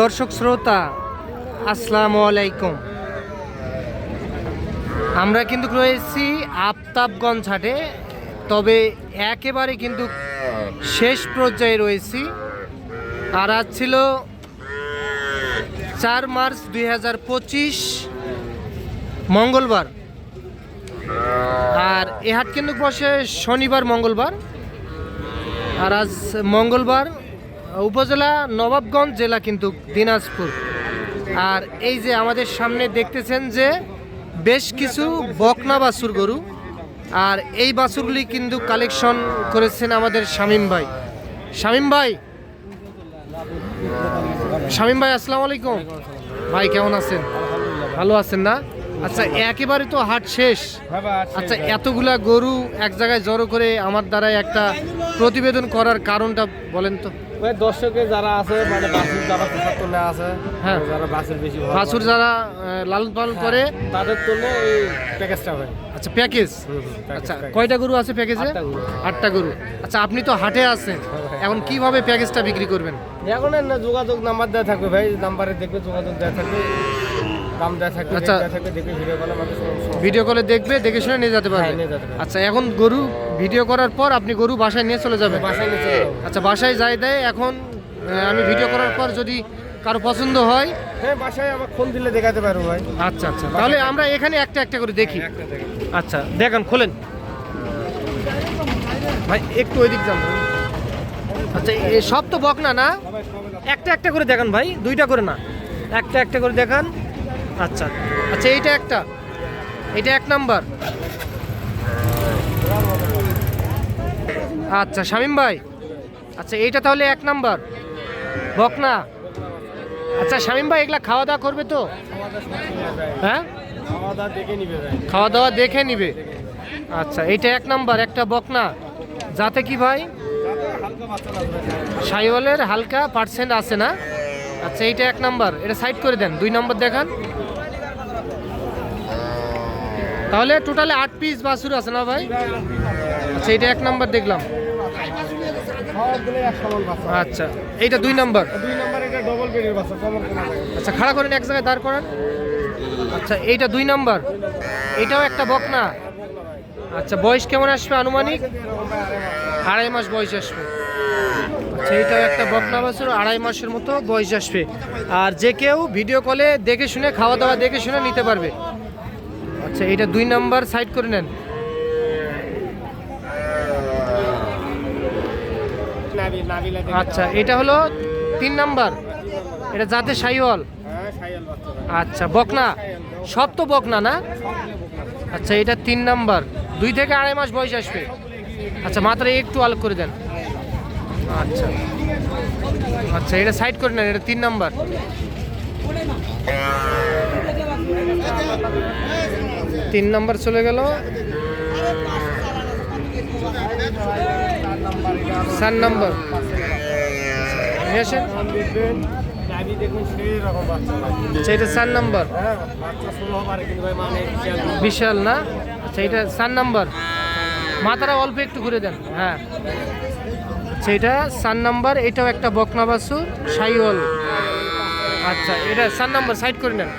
দর্শক শ্রোতা, আসসালামু আলাইকুম। আমরা কিন্তু রয়েছি আফতাবগঞ্জ হাটে, তবে একেবারে কিন্তু শেষ পর্যায়ে রয়েছি। আর আজ ছিল চার মার্চ দুই হাজার পঁচিশ, মঙ্গলবার। আর এ হাট কিন্তু বসে শনিবার, মঙ্গলবার। আর আজ মঙ্গলবার উপজেলা নবাবগঞ্জ জেলা কিন্তু দিনাজপুর। আর এই যে আমাদের সামনে দেখতেছেন যে বেশ কিছু বকনা বাছুর গরু, আর এই বাছুরগুলি কিন্তু কালেকশন করেছেন আমাদের শামীম ভাই। শামীম ভাই। শামীম ভাই, আসসালামু আলাইকুম। ভাই, কেমন আছেন? ভালো আছেন না? আচ্ছা একেবারে তো হাট শেষ। আচ্ছা এতগুলা গরু এক জায়গায় জড়ো করে আমার দ্বারা একটা প্রতিবেদন করার কারণটা বলেন তো। ওই দর্শকে যারা আছে মানে বাসুর যারা পোশাক তুলে আছে হ্যাঁ। যারা বাসুর বেশি বাছুর যারা লালন পালন করে তাদের তুলে এই প্যাকেজটা হয় আচ্ছা প্যাকেজ আচ্ছা কয়টা গরু আছে প্যাকেজে আটটা গরু। আচ্ছা আপনি তো হাটে আছেন। এখন কীভাবে প্যাকেজটা বিক্রি করবেন? এখন না যোগাযোগ নাম্বার দেওয়া থাকবে ভাই নাম্বারে দেখবে যোগাযোগ দেওয়া থাকবে। দাম দেওয়া থাকবে আচ্ছা। দেখবে ভিডিও কলে ভিডিও কলে দেখবে দেখে শুনে নিয়ে যেতে পারবে। হ্যাঁ, নিয়ে। আচ্ছা এখন গরু ভিডিও করার পর আপনি গরু বাসায় নিয়ে চলে যাবেন। বাসায় নিচে আচ্ছা বাসায় যাই দেয় এখন আমি ভিডিও করার পর যদি কারও পছন্দ হয় হ্যাঁ বাসায় আমার ফোন দিলে দেখাতে পারব ভাই। আচ্ছা আচ্ছা তাহলে আমরা এখানে একটা একটা করে দেখি। আচ্ছা দেখান খোলেন। ভাই একটু ওই দিক যান। আচ্ছা সব তো বকনা না সবাই একটা একটা করে দেখান ভাই দুইটা করে না। একটা একটা করে দেখান। আচ্ছা আচ্ছা এইটা একটা। এটা এক নাম্বার। আচ্ছা শামিম ভাই। আচ্ছা এইটা তাহলে এক নাম্বার। বকনা। আচ্ছা শামিম ভাই, এগুলা খাওয়া দাওয়া করবে তো? হ্যাঁ? খাওয়া দাওয়া দেখে নিবে। আচ্ছা এইটা এক নাম্বার, একটা বকনা। যাতে কি ভাই? সাইওয়ালের হালকা পার্সেন্ট আছে না? আচ্ছা এইটা এক নাম্বার। এটা সাইড করে দেন, দুই নম্বর দেখান। তাহলে টোটালে আট পিস বাছুর আছে না ভাই? আচ্ছা এইটা এক নাম্বার দেখলাম। আচ্ছা এইটা দুই নাম্বার এটা আচ্ছা খাড়া করেন, এক জায়গায় দাঁড় করান। আচ্ছা এইটা দুই নাম্বার এটাও একটা বকনা। আচ্ছা বয়স কেমন আসবে আনুমানিক? আড়াই মাস বয়স আসবে। আচ্ছা এইটাও একটা বকনা বাছুর, আড়াই মাসের মতো বয়স আসবে। আর যে কেউ ভিডিও কলে দেখে শুনে খাওয়া দাওয়া দেখে শুনে নিতে পারবে। আচ্ছা এটা দুই নাম্বার সাইড করে নেন। আচ্ছা এটা হলো তিন নাম্বার। এটা যাতে সাইওয়াল। আচ্ছা বকনা? সব তো বকনা না? আচ্ছা এটা তিন নাম্বার। দুই থেকে আড়াই মাস বয়স আসবে। আচ্ছা মাত্রা একটু আলোক করে দেন। আচ্ছা। আচ্ছা এটা সাইড করে নেন, এটা তিন নাম্বার। তিন নাম্বার চলে গেল। চার নাম্বার। নিয়ে আসেন দেখবেন নাবি দেখুন সেই রকম বাচ্চা ভাই আচ্ছা এটা চার নাম্বার। বিশাল না? আচ্ছা এটা চার নাম্বার। মাথাটা অল্প একটু ঘুরে দেন। হ্যাঁ। আচ্ছা এটা চার নাম্বার, এটাও একটা বকনা বাসু সাইওয়াল আচ্ছা এটা চার নাম্বার, সাইড করে নেন।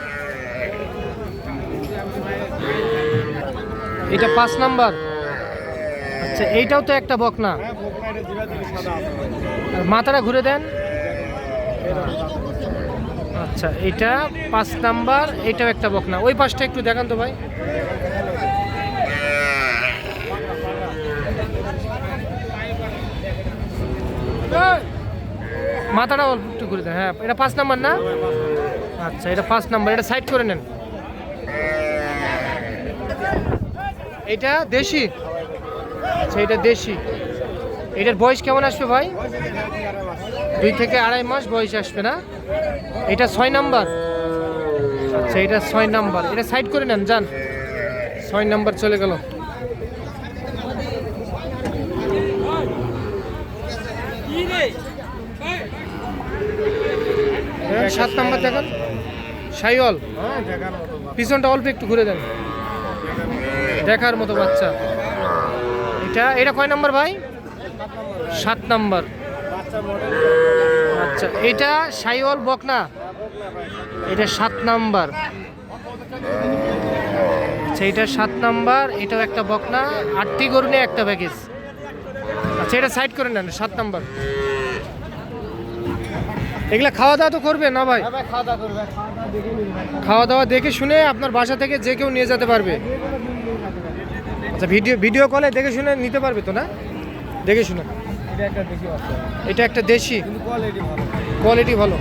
এটা পাঁচ নাম্বার। আচ্ছা এইটাও তো একটা বকনা। মাথাটা ঘুরে দেন। আচ্ছা এটা পাঁচ নাম্বার, এটাও একটা বকনা। ওই পাশটা একটু দেখান তো ভাই। মাথাটা একটু ঘুরে দেন। হ্যাঁ এটা পাঁচ নাম্বার না? আচ্ছা এটা পাঁচ নাম্বার, এটা সাইড করে নেন। এটা দেশি? আচ্ছা এটা দেশি। এটার বয়স কেমন আসবে ভাই? দুই থেকে আড়াই মাস বয়স আসবে না? এটা ছয় নাম্বার। আচ্ছা এটা ছয় নাম্বার। এটা সাইড করে নেন, যান। ছয় নাম্বার চলে গেল। সাত নাম্বার দেখুন। সাইওয়াল। পিছনটা অল্প একটু ঘুরে দেন। দেখার মতো বাচ্চা। এটা এটা কয় নাম্বার ভাই? সাত নাম্বার। আচ্ছা এটা সাইওয়াল বকনা এটা সাত নাম্বার। আচ্ছা এটা সাত নাম্বার এটাও একটা বকনা আটটি গরু নিয়ে একটা প্যাকেজ আচ্ছা এটা সাইড করে নেন সাত নাম্বার। এগুলা খাওয়া দাওয়া তো করবে না ভাই? হ্যাঁ খাওয়া দাওয়া দেখে শুনে আপনার বাসা থেকে যে কেউ নিয়ে যেতে পারবে। আচ্ছা ভিডিও ভিডিও কলে দেখে শুনে নিতে পারবে তো না? দেখে শুনে। এটা একটা দেশি কোয়ালিটি ভালো। কোয়ালিটি ভালো।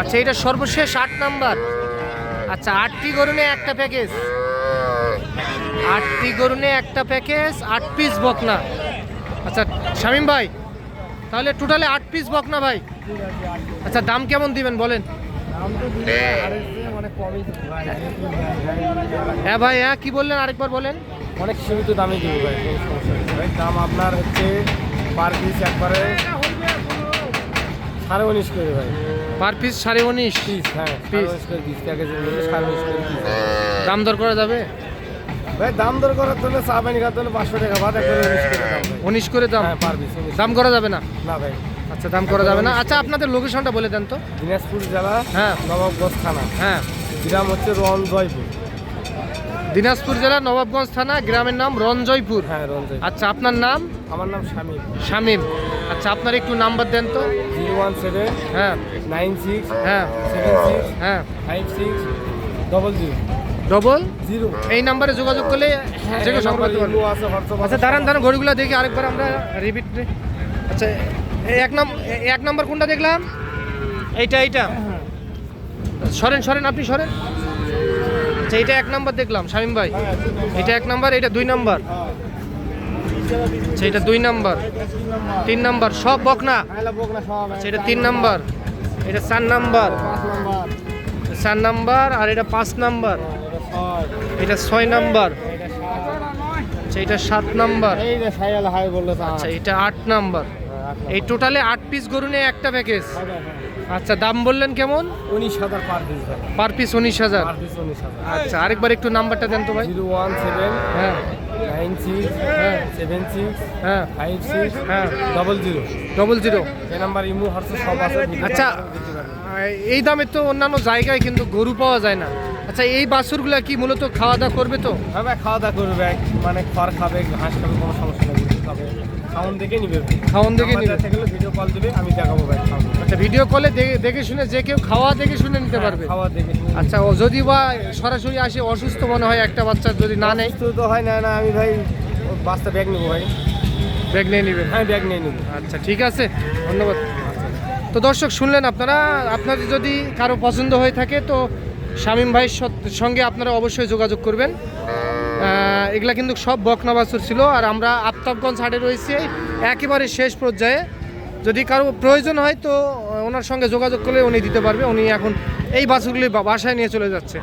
আচ্ছা এটা সর্বশেষ আট নাম্বার। আচ্ছা আটটি গরুনে একটা প্যাকেজ আটটি গরুনে একটা প্যাকেজ আট পিস বকনা। আচ্ছা শামিম ভাই তাহলে টোটালে আট পিস বকনা ভাই। আচ্ছা দাম কেমন দিবেন বলেন? হ্যাঁ ভাই হ্যাঁ কি বললেন? আরেকবার বলেন। অনেক সীমিত দামে দিব ভাই ভাই। দাম আপনার হচ্ছে পার পিস একবারে সাড়ে উনিশ করে ভাই। পার পিস সাড়ে উনিশ? পিস হ্যাঁ পিস সাড়ে উনিশ করে পিস দাম দর করা যাবে? ভাই দাম দর করার জন্য চা পানি খাওয়ার জন্য পাঁচশো টাকা বাদ একবারে উনিশ করে দাম হ্যাঁ পার পিস দাম করা যাবে না? না ভাই। আচ্ছা দাম করা যাবে না। আচ্ছা আপনাদের লোকেশনটা বলে দেন তো। দিনাজপুর জেলা হ্যাঁ। নবাবগঞ্জ থানা। হ্যাঁ। গ্রাম হচ্ছে রন জয়পুর দিনাজপুর জেলা নবাবগঞ্জ থানা গ্রামের নাম রঞ্জয়পুর হ্যাঁ রঞ্জয় আচ্ছা আপনার নাম? আমার নাম শামিম। শামীম। আচ্ছা আপনার একটু নাম্বার দেন তো। জিরো ওয়ান সেভেন হ্যাঁ। নাইন সিক্স হ্যাঁ। সেভেন সিক্স হ্যাঁ। Five six double zero. Double? Zero. এই নাম্বারে যোগাযোগ করলে যে কেউ আচ্ছা দাঁড়ান দাঁড়ান ঘড়িগুলো দেখি আরেকবার আমরা রিপিট আচ্ছা এই এক নাম এই এক নাম্বার কোনটা দেখলাম? এইটা এইটা। সরেন সরেন, আপনি সরেন। আচ্ছা এটা এক নাম্বার দেখলাম, শামীম ভাই। এটা এক নাম্বার, এটা দুই নাম্বার। আচ্ছা এটা দুই নাম্বার। তিন নাম্বার, সব বকনা। আচ্ছা এটা তিন নাম্বার। এটা চার নাম্বার। চার নাম্বার, আর এটা পাঁচ নাম্বার। এটা ছয় নাম্বার। আচ্ছা এটা সাত নাম্বার। আচ্ছা এটা আট নাম্বার। এই টোটালে আট পিস গরু নিয়ে একটা প্যাকেজ আচ্ছা দাম বললেন কেমন? উনিশ হাজার পার পিস পার পিস উনিশ হাজার। আচ্ছা আরেকবার একটু নাম্বারটা দেন তো ভাই। জিরো ওয়ান সেভেন হ্যাঁ। নাইন সিক্স হ্যাঁ। সেভেন সিক্স হ্যাঁ। ফাইভ সিক্স হ্যাঁ। Double zero. Double zero. এই নাম্বার ইমো হোয়াটসঅ্যাপ সব আছে আচ্ছা এই দামে তো অন্যান্য জায়গায় কিন্তু গরু পাওয়া যায় না। আচ্ছা এই বাছুরগুলা কি মূলত খাওয়া দাওয়া করবে তো? হ্যাঁ খাওয়া দাওয়া করবে মানে খড় খাবে ঘাস খাবে কোনো সমস্যা নেই। কিছু খাবে দেখে নিবে। খাওয়ান দেখে নিবে। ভিডিও কল দিবে আমি দেখাবো ভাই আচ্ছা ভিডিও কলে দেখে শুনে যে কেউ খাওয়া দেখে শুনে নিতে পারবে। খাওয়া দেখে আচ্ছা ও যদি বা সরাসরি আসে অসুস্থ মনে হয় একটা বাচ্চা যদি না নেয়? তো হয় না না আমি ভাই বাসটা ব্যাগ নেব ভাই। ব্যাগ নিয়ে নেবেন হ্যাঁ ব্যাগ নিয়ে নেব। আচ্ছা ঠিক আছে। ধন্যবাদ। তো দর্শক শুনলেন আপনারা? আপনাদের যদি কারও পছন্দ হয়ে থাকে তো শামীম ভাইয়ের সঙ্গে আপনারা অবশ্যই যোগাযোগ করবেন। এগুলা কিন্তু সব বকনা বাছুর ছিল আর আমরা আফতাবগঞ্জ হাটে রয়েছি, একেবারে শেষ পর্যায়ে। যদি কারও প্রয়োজন হয় তো ওনার সঙ্গে যোগাযোগ করলে উনি দিতে পারবে। উনি এখন এই বাসগুলি বাসায় নিয়ে চলে যাচ্ছে।